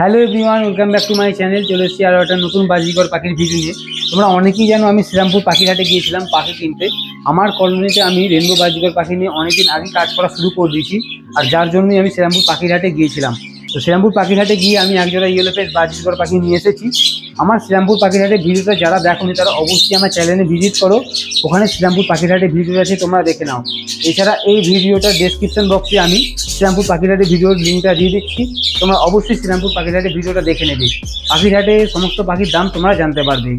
Hello everyone welcome back to my channel চলে এসেছি আরও একটা নতুন বাজিকর পাখির ভিডিও নিয়ে। তোমরা অনেকেই জানো আমি শ্রীরামপুর পাখিঘাটে গিয়েছিলাম পাখি কিনতে। আমার কলোনিতে আমি রেনবো বাজিকর পাখি নিয়ে অনেকদিন আগে কাজ করা শুরু করে দিয়েছি, আর যার জন্যই আমি শ্রীরামপুর পাখিঘাটে গিয়েছিলাম। তো শ্রীরামপুর পাখিঘাটে গিয়ে আমি একজোড়া ইয়েলো ফেস বাজিকর পাখি নিয়ে এসেছি। আমার শ্রীরামপুর পাখিরহাটের ভিডিওটা যারা দেখোনি, তারা অবশ্যই আমার চ্যানেলে ভিজিট করো। ওখানে শ্রীরামপুর পাখিরহাটের ভিডিও আছে, তোমরা দেখে নাও। এছাড়া এই ভিডিওটার ডেসক্রিপশন বক্সে আমি শ্রীরামপুর পাখিরহাটের ভিডিওর লিঙ্কটা দিয়ে দিচ্ছি। তোমরা অবশ্যই শ্রীরামপুর পাখিরহাটের ভিডিওটা দেখে নেবে। পাখিরহাটে সমস্ত পাখির দাম তোমরা জানতে পারবে।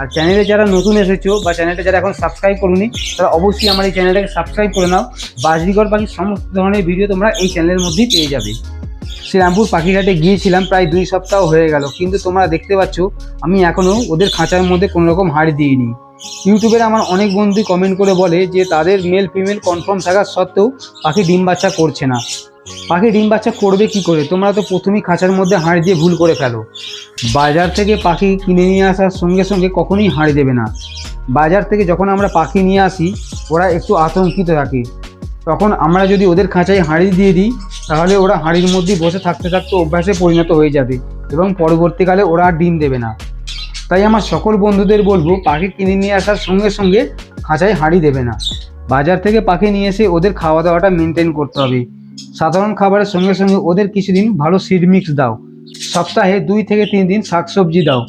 আর চ্যানেলে যারা নতুন এসেছ বা চ্যানেলটা যারা এখন সাবস্ক্রাইব করুনি, তারা অবশ্যই আমার এই চ্যানেলটাকে সাবস্ক্রাইব করে নাও। বাজরিগর পাখির সমস্ত ধরনের ভিডিও তোমরা এই চ্যানেলের মধ্যেই পেয়ে যাবে। শ্রীরামপুর পাখিঘাটে গিয়েছিলাম, প্রায় দুই সপ্তাহ হয়ে গেল। কিন্তু তোমরা দেখতে পাচ্ছ, আমি এখনও ওদের খাঁচার মধ্যে কোনো রকম হাড় দিইনি। ইউটিউবের আমার অনেক বন্ধু কমেন্ট করে বলে যে, তাদের মেল ফিমেল কনফার্ম থাকার সত্ত্বেও পাখি ডিম বাচ্চা করছে না। পাখি ডিম বাচ্চা করবে কি করে? তোমরা তো প্রথমেই খাঁচার মধ্যে হাঁড়ি দিয়ে ভুল করে ফেলো। বাজার থেকে পাখি কিনে নিয়ে আসার সঙ্গে সঙ্গে কখনোই হাঁড়ি দেবে না। বাজার থেকে যখন আমরা পাখি নিয়ে আসি, ওরা একটু আতঙ্কিত থাকে। তখন আমরা যদি ওদের খাঁচায় হাঁড়ি দিয়ে দিই তাহলে ওরা হাঁড়ির মধ্যেই বসে থাকতে থাকতে অভ্যাসে পরিণত হয়ে যাবে এবং পরবর্তীকালে ওরা আর ডিম দেবে না। তাই আমার সকল বন্ধুদের বলব, পাখি কিনে নিয়ে আসার সঙ্গে সঙ্গে খাঁচায় হাঁড়ি দেবে না। বাজার থেকে পাখি নিয়ে এসে ওদের খাওয়া দাওয়াটা মেনটেন করতে হবে। সাধারণ খাবারের সঙ্গে সঙ্গে ওদের কিছুদিন ভালো সিড মিক্স দাও। সপ্তাহে দুই থেকে তিন দিন শাকসবজি দাও।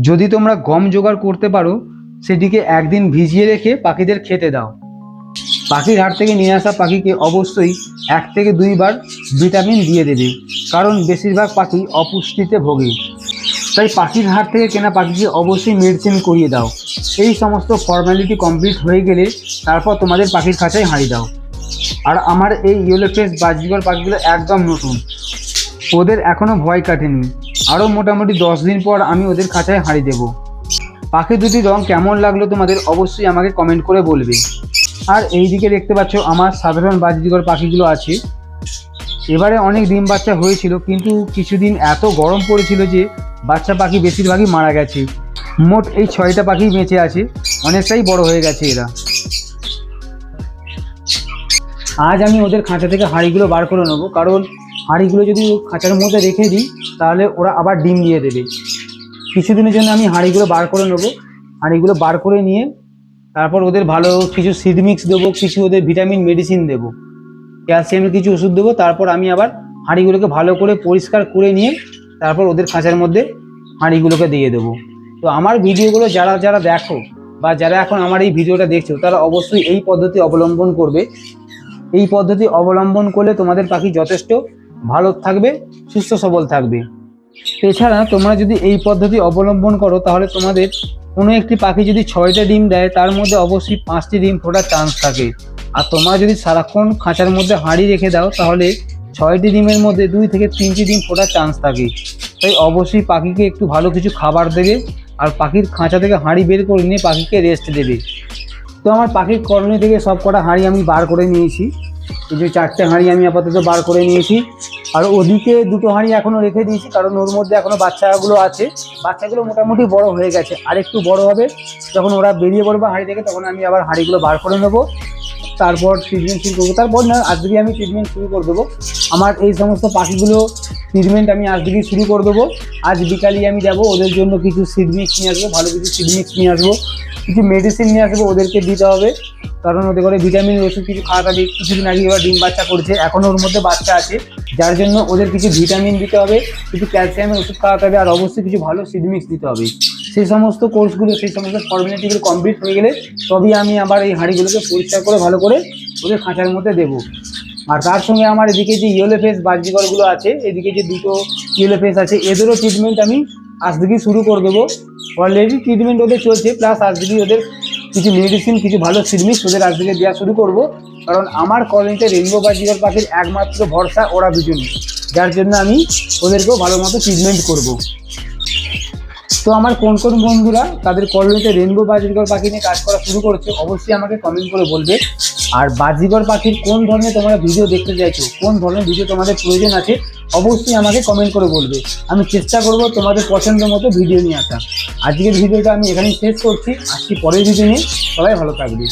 যদি তোমরা গম জোগাড় করতে পারো, সেটিকে একদিন ভিজিয়ে রেখে পাখিদের খেতে দাও। পাখির হাট থেকে নিয়ে আসা পাখিকে অবশ্যই এক থেকে দুইবার ভিটামিন দিয়ে দেবে, কারণ বেশিরভাগ পাখি অপুষ্টিতে ভোগে। তাই পাখির হাট থেকে কেনা পাখিকে অবশ্যই মেডিসিন করিয়ে দাও। এই সমস্ত ফর্মালিটি কমপ্লিট হয়ে গেলে তারপর তোমাদের পাখির খাঁচায় হাঁড়ি দাও। আর আমার এই ইয়েলো ফেস বাজিকর পাখিগুলো একদম নতুন। ওদের এখনও ভয় কাটেনি। আরও মোটামুটি দশ দিন পর আমি ওদের খাঁচায় হাঁড়ি দেবো। পাখি দুটির রং কেমন লাগল তোমাদের অবশ্যই আমাকে কমেন্ট করে বলবে। আর এইদিকে দেখতে পাচ্ছ আমার সাধারণ বাজিকর পাখিগুলো আছে। এবারে অনেক ডিম বাচ্চা হয়েছিল, কিন্তু কিছুদিন এত গরম পড়েছিল যে বাচ্চা পাখি বেশিরভাগই মারা গেছে। মোট এই ছয়টা পাখি বেঁচে আছে, অনেকটাই বড় হয়ে গেছে এরা। আজ আমি ওদের খাঁচা থেকে হাঁড়িগুলো বার করে নেব, কারণ হাঁড়িগুলো যদি খাঁচার মধ্যে রেখে দিই, তাহলে ওরা আবার ডিম দিয়ে দেবে। কিছুদিনের জন্য আমি হাঁড়িগুলো বার করে নেব। হাঁড়িগুলো বার করে নিয়ে তারপর ওদের ভালো কিছু সিড মিক্স দেবো, কিছু ওদের ভিটামিন মেডিসিন দেবো। ক্যালসিয়ামের কিছু ওষুধ দেবো, তারপর আমি আবার হাঁড়িগুলোকে ভালো করে পরিষ্কার করে নিয়ে তারপর ওদের খাঁচার মধ্যে হাঁড়িগুলোকে দিয়ে দেবো। তো আমার ভিডিওগুলো যারা যারা দেখো বা যারা এখন আমার এই ভিডিওটা দেখছ, তারা অবশ্যই এই পদ্ধতি অবলম্বন করবে। এই পদ্ধতি অবলম্বন করলে তোমাদের পাখি যথেষ্ট ভালো থাকবে, সুস্থ সবল থাকবে। এছাড়া তোমরা যদি এই পদ্ধতি অবলম্বন করো, তাহলে তোমাদের কোনো একটি পাখি যদি ছয়টা ডিম দেয়, তার মধ্যে অবশ্যই পাঁচটি ডিম ফোটার চান্স থাকে। আর তোমরা যদি সারাক্ষণ খাঁচার মধ্যে হাঁড়ি রেখে দাও, তাহলে ছয়টি ডিমের মধ্যে দুই থেকে তিনটি ডিম ফোটার চান্স থাকে। তাই অবশ্যই পাখিকে একটু ভালো কিছু খাবার দেবে আর পাখির খাঁচা থেকে হাঁড়ি বের করে নিয়ে পাখিকে রেস্ট দেবে। তো আমার পাখির কলোনি থেকে সব কটা হাঁড়ি আমি বার করে নিয়েছি। এই যে চারটে হাঁড়ি আমি আপাতত বার করে নিয়েছি। আর ওদিকে দুটো হাঁড়ি এখনও রেখে দিয়েছি, কারণ ওর মধ্যে এখনও বাচ্চাগুলো আছে। বাচ্চাগুলো মোটামুটি বড় হয়ে গেছে, আর একটু বড় হবে। যখন ওরা বেরিয়ে পড়বে হাঁড়ি থেকে, তখন আমি আবার হাঁড়িগুলো বার করে নেব। তারপর ট্রিটমেন্ট শুরু করব। তারপর না আজকে আমি ট্রিটমেন্ট শুরু করে দেবো। আমার এই সমস্ত পাখিগুলো ট্রিটমেন্ট আমি আজ থেকেই শুরু করে দেবো। আজ বিকালে আমি যাব, ওদের জন্য কিছু সিড মিক্স নিয়ে আসব, ভালো কিছু সিড মিক্স নিয়ে আসব। কিছু মেডিসিন নিয়ে আসব, ওদেরকে দিতে হবে। কারণ ওদের করে ভিটামিন ওষুধ কিছু খাওয়াতে হবে কিছুদিন আগে এবার ডিম বাচ্চা করছে এখনও ওর মধ্যে বাচ্চা আছে। যার জন্য ওদের কিছু ভিটামিন দিতে হবে, কিছু ক্যালসিয়ামের ওষুধ খাওয়াতে হবে, আর অবশ্যই কিছু ভালো সিড মিক্স দিতে হবে। সেই সমস্ত কোর্সগুলো সেই সমস্ত ফর্মালিটিগুলো কমপ্লিট হয়ে গেলে তবেই আমি আবার এই হাঁড়িগুলোকে পরিষ্কার করে, ভালো করে ওদের খাঁচার মধ্যে দেবো। আর তার সঙ্গে আমার এদিকে যে ইয়েলো ফেস বাহ্যিকরগুলো আছে, এদিকে যে দুটো ইয়েলো ফেস আছে, এদেরও ট্রিটমেন্ট আমি আজ থেকেই শুরু করে দেবো। অলরেডি ট্রিটমেন্ট ওদের চলছে প্লাস আজ থেকেই ওদের কিছু মেডিসিন কিছু ভালো সিরমিক্স ওদের আজ থেকে দেওয়া শুরু করব। কারণ আমার কলোনিতে রেনবো বাজিকর পাখির একমাত্র ভরসা ওরা দুজনই। যার জন্য আমি ওদেরকেও ভালো মতো ট্রিটমেন্ট করব। তো আমার কোন কোন বন্ধুরা তাদের কলোনিতে রেনবো বাজিকর পাখি নিয়ে কাজ করা শুরু করেছে, অবশ্যই আমাকে কমেন্ট করে বলবে। আর বাজিগর পাখির কোন ধরনের তোমরা ভিডিও দেখতে চাইছো, কোন ধরনের ভিডিও তোমাদের প্রয়োজন আছে, অবশ্যই আমাকে কমেন্ট করে বলবে। আমি চেষ্টা করব তোমাদের পছন্দ মতো ভিডিও নিয়ে আসা আজকের ভিডিওটা আমি এখানেই শেষ করছি আজকে পরের ভিডিও নিয়ে। সবাই ভালো থাকবে।